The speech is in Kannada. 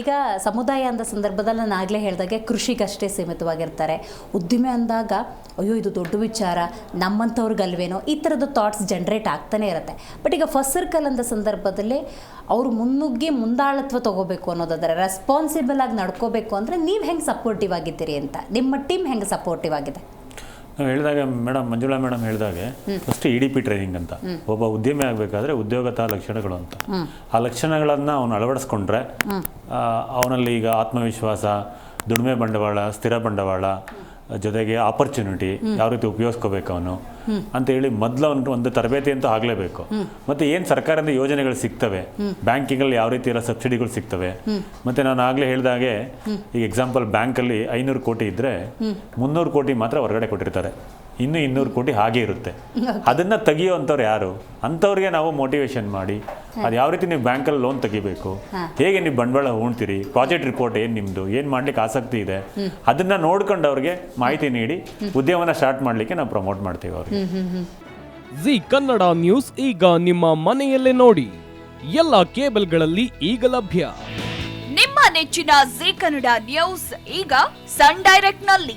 ಈಗ ಸಮುದಾಯ ಅಂದ ಸಂದರ್ಭದಲ್ಲಿ ನಾನು ಆಗಲೇ ಹೇಳಿದಾಗೆ ಕೃಷಿಗಷ್ಟೇ ಸೀಮಿತವಾಗಿರ್ತಾರೆ. ಉದ್ದಿಮೆ ಅಂದಾಗ, ಅಯ್ಯೋ, ಇದು ದೊಡ್ಡ ವಿಚಾರ, ನಮ್ಮಂಥವ್ರಿಗಲ್ವೇನೋ ಈ ಥರದ ಥಾಟ್ಸ್ ಜನ್ರೇಟ್ ಆಗ್ತಾನೆ ಇರುತ್ತೆ. ಬಟ್ ಈಗ ಫಸ್ಟ್ ಸರ್ಕಲ್ ಅಂದ ಸಂದರ್ಭದಲ್ಲಿ ಅವರು ಮುನ್ನುಗ್ಗಿ ಮುಂದಾಳತ್ವ ತಗೋಬೇಕು ಅನ್ನೋದಾದರೆ ರೆಸ್ಪಾನ್ಸಿಬಲ್ ಆಗಿ ನಡ್ಕೋಬೇಕು ಅಂದರೆ ನೀವು ಹೆಂಗೆ ಸಪೋರ್ಟಿವ್ ಆಗಿದ್ದೀರಿ ಅಂತ, ನಿಮ್ಮ ಟೀಮ್ ಹೆಂಗೆ ಸಪೋರ್ಟಿವ್ ಆಗಿದೆ? ನಾವು ಹೇಳಿದಾಗ ಮೇಡಮ್ ಮಂಜುಳಾ ಮೇಡಮ್ ಹೇಳಿದಾಗೆ first E D P training ಅಂತ. ಒಬ್ಬ ಉದ್ಯಮಿ ಆಗಬೇಕಾದ್ರೆ ಉದ್ಯೋಗತ ಲಕ್ಷಣಗಳು ಅಂತ. ಆ ಲಕ್ಷಣಗಳನ್ನು ಅವನು ಅಳವಡಿಸ್ಕೊಂಡ್ರೆ ಅವನಲ್ಲಿ ಈಗ ಆತ್ಮವಿಶ್ವಾಸ ದುಡಿಮೆ ಬಂಡವಾಳ ಸ್ಥಿರ ಬಂಡವಾಳ ಜೊತೆಗೆ ಆಪರ್ಚುನಿಟಿ ಯಾವ ರೀತಿ ಉಪಯೋಗಿಸ್ಕೋಬೇಕು ಅವನು. ಅಂತ ಹೇಳಿ ಮೊದಲು ಒಂದು ತರಬೇತಿ ಅಂತೂ ಆಗಲೇಬೇಕು. ಮತ್ತೆ ಏನು ಸರ್ಕಾರದ ಯೋಜನೆಗಳು ಸಿಗ್ತವೆ? ಬ್ಯಾಂಕಿಂಗಲ್ಲಿ ಯಾವ ರೀತಿ ಎಲ್ಲ ಸಬ್ಸಿಡಿಗಳು ಸಿಗ್ತವೆ? ಮತ್ತೆ ನಾನು ಆಗಲೇ ಹೇಳಿದಾಗೆ ಈಗ ಎಕ್ಸಾಂಪಲ್ ಬ್ಯಾಂಕಲ್ಲಿ ಐನೂರು ಕೋಟಿ ಇದ್ರೆ ಮುನ್ನೂರು ಕೋಟಿ ಮಾತ್ರ ಹೊರಗಡೆ ಕೊಟ್ಟಿರ್ತಾರೆ. ಇನ್ನು ಇನ್ನೂರು ಕೋಟಿ ಹಾಗೆ ಇರುತ್ತೆ. ಅದನ್ನ ತೆಗಿಯೋವಂಥವ್ರು ಯಾರು? ಅಂಥವ್ರಿಗೆ ನಾವು ಮೋಟಿವೇಶನ್ ಮಾಡಿ ಅದು ಯಾವ ರೀತಿ ನೀವು ಬ್ಯಾಂಕಲ್ಲಿ ಲೋನ್ ತೆಗಿಬೇಕು ಹೇಗೆ ನೀವು ಬಂಡವಾಳ ಹೂಣ್ತೀರಿ ಪ್ರಾಜೆಕ್ಟ್ ರಿಪೋರ್ಟ್ ಏನು ನಿಮ್ಮದು ಏನು ಮಾಡ್ಲಿಕ್ಕೆ ಆಸಕ್ತಿ ಇದೆ ಅದನ್ನು ನೋಡ್ಕೊಂಡು ಅವ್ರಿಗೆ ಮಾಹಿತಿ ನೀಡಿ ಉದ್ಯಮನ ಸ್ಟಾರ್ಟ್ ಮಾಡಲಿಕ್ಕೆ ನಾವು ಪ್ರಮೋಟ್ ಮಾಡ್ತೀವಿ ಅವ್ರಿಗೆ. ಜಿ ಕನ್ನಡ ನ್ಯೂಸ್ ಈಗ ನಿಮ್ಮ ಮನೆಯಲ್ಲೇ ನೋಡಿ. ಎಲ್ಲ ಕೇಬಲ್ಗಳಲ್ಲಿ ಈಗ ಲಭ್ಯ. ನಿಮ್ಮ ನೆಚ್ಚಿನ ಜಿ ಕನ್ನಡ ನ್ಯೂಸ್ ಈಗ ಸನ್ ಡೈರೆಕ್ಟ್ನಲ್ಲಿ